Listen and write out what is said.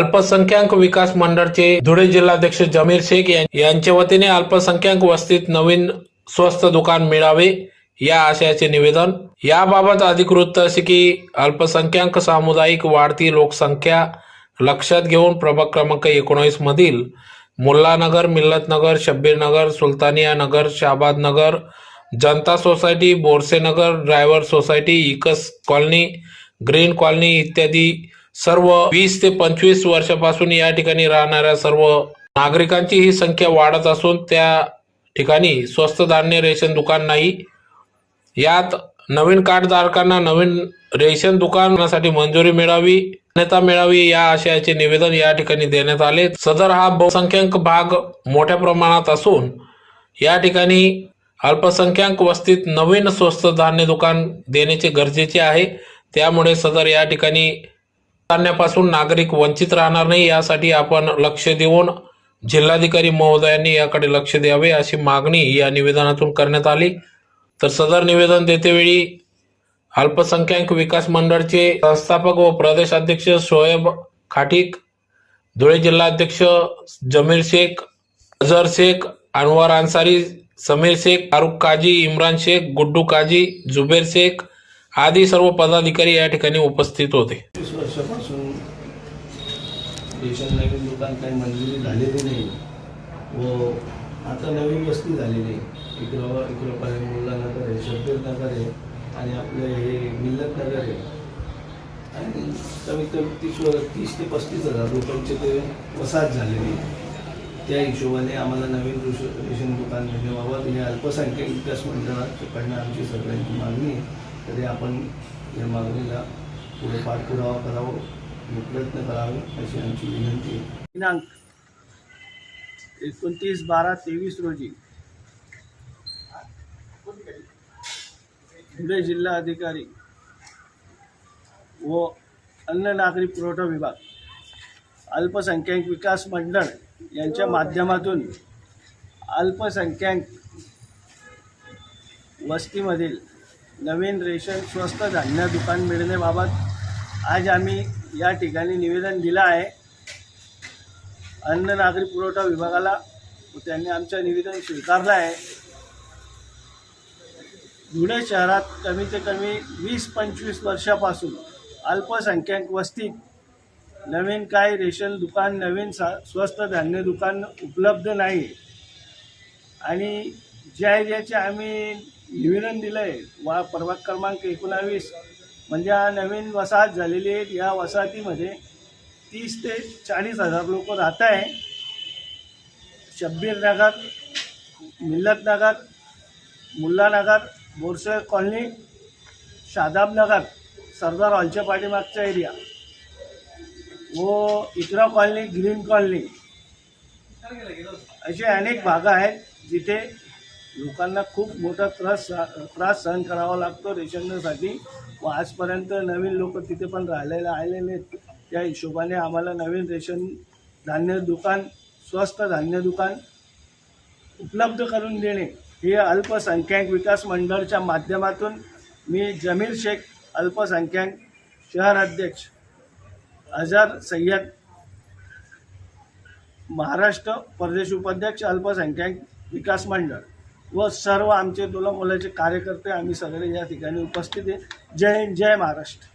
अल्पसंख्याक विकास मंडळचे धुळे जिल्हाध्यक्ष जमीर शेख यां- यांच्या वतीने अल्पसंख्याक वस्तीत नवीन स्वस्त दुकान मिळावे या आशयाचे निवेदन. याबाबत अधिकृत असे की अल्पसंख्याक सामुदायिक वाढती लोकसंख्या लक्षात घेऊन प्रभाग क्रमांक एकोणीस मधील Mullanagar Millatnagar Shabbirnagar Sultania Nagar Shabad Nagar Janata society Borsenagar driver society इकस colony green colony इत्यादी सर्व वीस ते पंचवीस वर्षापासून या ठिकाणी राहणाऱ्या सर्व नागरिकांची ही संख्या वाढत असून त्या ठिकाणी स्वस्त धान्य रेशन दुकान नाही. यात नवीन कार्डधारकांना नवीन रेशन दुकानासाठी मंजुरी मिळावी मान्यता मिळावी या आशयाचे निवेदन या ठिकाणी देण्यात आले. सदर हा बहुसंख्याक भाग मोठ्या प्रमाणात असून या ठिकाणी अल्पसंख्याक वस्तीत नवीन स्वस्त धान्य दुकान देण्याचे गरजेचे आहे. त्यामुळे सदर या ठिकाणी धान्यापासून नागरिक वंचित राहणार नाही यासाठी आपण लक्ष देऊन जिल्हाधिकारी महोदयांनी याकडे लक्ष द्यावे अशी मागणी या निवेदनातून करण्यात आली. तर सदर निवेदन देतेवेळी अल्पसंख्याक विकास मंडळचे संस्थापक व प्रदेश अध्यक्ष शोएब खाटीक धुळे जिल्हाध्यक्ष जमीर शेख अझर शेख अनवर अन्सारी समीर शेख फारुख काजी इम्रान शेख गुड्डू काजी जुबेर शेख आदी सर्व पदाधिकारी या ठिकाणी उपस्थित होते. वर्षापासून रेशन नवीन दुकान काही मंजुरी झालेली नाही. व आता नवीन वस्ती झालेली आहे. इकडं इकडं पाहिजे मुल्ला नगर आहे शब्बीर नगर आहे आणि आपलं हे मिल्लत नगर आहे. आणि कमीत कमी तीस तीस ते पस्तीस हजार लोकांचे ते वसाहत झालेली आहे. त्या हिशोबाने आम्हाला नवीन रुश रेशन दुकान मिळवावं हे अल्पसंख्याक विकास मंडळाकडनं आमची सगळ्यांची मागणी आहे. तरी आपण या मागणीला पुढे पाठपुरावा करावा आणि प्रयत्न करावे अशी आमची विनंती आहे. दिनांक एकोणतीस बारा तेवीस रोजी धुळे जिल्हा अधिकारी व अन्न नागरी पुरवठा विभाग अल्पसंख्याक विकास मंडळ यांच्या माध्यमातून अल्पसंख्याक वस्तीमधील नवीन रेशन स्वस्त धान्य दुकान मिळण्याबाबत आज आम्ही या ठिकाणी निवेदन दिलं आहे. अन्न नागरी पुरवठा विभागाला. त्यांनी आमचं निवेदन स्वीकारलं आहे. धुळे शहरात कमी ते कमी वीस पंचवीस वर्षापासून अल्पसंख्याक वस्तीत नवीन काही रेशन दुकान नवीन सा स्वस्त धान्य दुकान उपलब्ध नाही. आणि ज्या एरियाचे आम्ही निवेदन दिलं आहे वा प्रभाग क्रमांक एकोणावीस म्हणजे हा नवीन वसाहत झालेली आहे. या वसाहतीमध्ये तीस ते चाळीस हजार लोक राहत आहे. शब्बीर नगर मिल्लत नगर मुल्ला नगर बोरसे कॉलनी शादाब नगर सरदार हॉलच्या पाठीमागचा एरिया व इकरा कॉलनी ग्रीन कॉलनी. असे अनेक भाग आहेत जिथे लोकांना खूप मोठा त्रास त्रास सहन करावा लागतो रेशनसाठी. व आजपर्यंत नवीन लोक तिथे पण राहिलेले आलेले आहेत. त्या हिशोबाने आम्हाला नवीन रेशन धान्य दुकान स्वस्त धान्य दुकान उपलब्ध करून देणे हे अल्पसंख्याक विकास मंडळच्या माध्यमातून मी जमीर शेख अल्पसंख्याक शहर अध्यक्ष अझर सय्यद महाराष्ट्र प्रदेश उपाध्यक्ष अल्पसंख्याक विकास मंडळ. व सर्व आमचे दोला मुलाचे कार्यकर्ते आम्ही सगळे या ठिकाणी उपस्थित आहे. जय हिंद जय महाराष्ट्र.